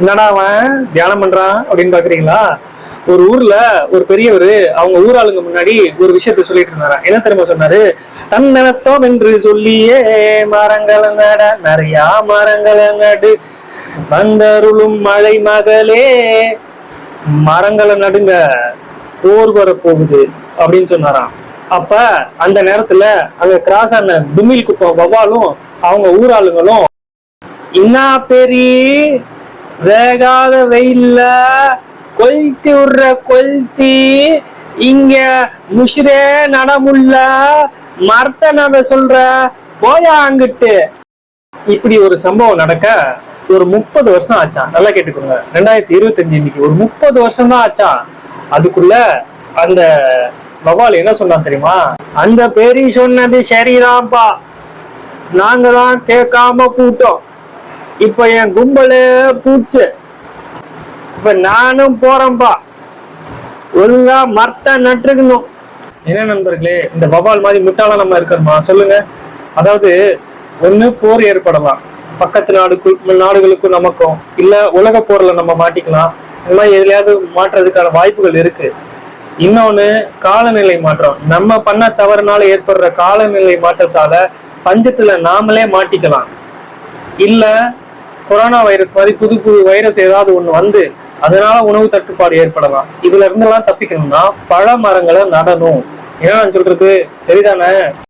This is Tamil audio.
என்னடா அவன்? தியானம் பண்றான் அப்படின்னு பாக்குறீங்களா? ஒரு ஊர்ல ஒரு பெரியவர் அவங்க ஊராளுங்க முன்னாடி ஒரு விஷயத்த சொல்லிட்டு இருந்தாரா? என்ன தெரியுமா சொன்னாரு? தன்னத்தம் என்று சொல்லியே மரங்களை நட நிறைய மரங்களை நடு வந்தருளும் மழை மகளே மரங்களை நடுங்க போர் வர போகுது அப்படின்னு சொன்னாராம். அப்ப அந்த நேரத்துல அங்க கிராஸ் ஆன துமில் குப்பம் வவாலும் அவங்க ஊராளுங்களும் இன்னா பெரிய வேகாத வெயில்ல கொல்த்தி விடுற கொல்த்தி இங்க முஷ்ரே நடமுள்ள மரத்த நட சொல்ற போயா அங்கிட்டு. இப்படி ஒரு சம்பவம் நடக்க ஒரு முப்பது வருஷம் ஆச்சான். நல்லா கேட்டுக்கோங்க. ரெண்டாயிரத்தி இருபத்தஞ்சு இன்னைக்கு ஒரு முப்பது வருஷம் தான் ஆச்சான். அதுக்குள்ள அந்த பவால் என்ன சொன்னான் தெரியுமா? அந்த பேரி சொன்னது சரிதான்ப்பா. நாங்க தான் கேட்காம கூட்டோம் இப்ப என் கும்பலே பூச்சு. இப்ப நானும் போறேன்பா. ஒழுங்கா மரத்த நட்டுக்கணும் என்ன நண்பர்களே இந்த வவால் மாதிரி முட்டாளம் நம்ம இருக்கிறோமா? சொல்லுங்க. அதாவது ஒண்ணு போர் ஏற்படலாம். பக்கத்து நாடுக்கு நாடுகளுக்கும் நமக்கும். இல்ல உலக போர்ல நம்ம மாட்டிக்கலாம். இந்த மாதிரி எதுலையாவது மாற்றுறதுக்கான வாய்ப்புகள் இருக்கு. இன்னொன்னு காலநிலை மாற்றம். நம்ம பண்ண தவறுனால ஏற்படுற காலநிலை மாற்றத்தால பஞ்சத்துல நாமளே மாட்டிக்கலாம். இல்ல கொரோனா வைரஸ் மாதிரி புது புது வைரஸ் ஏதாவது ஒண்ணு வந்து அதனால உணவு தட்டுப்பாடு ஏற்படலாம். இதுல இருந்தெல்லாம் தப்பிக்கணும்னா பழ மரங்களை நடணும். ஏன்னா நான் சொல்றது? சரிதானே?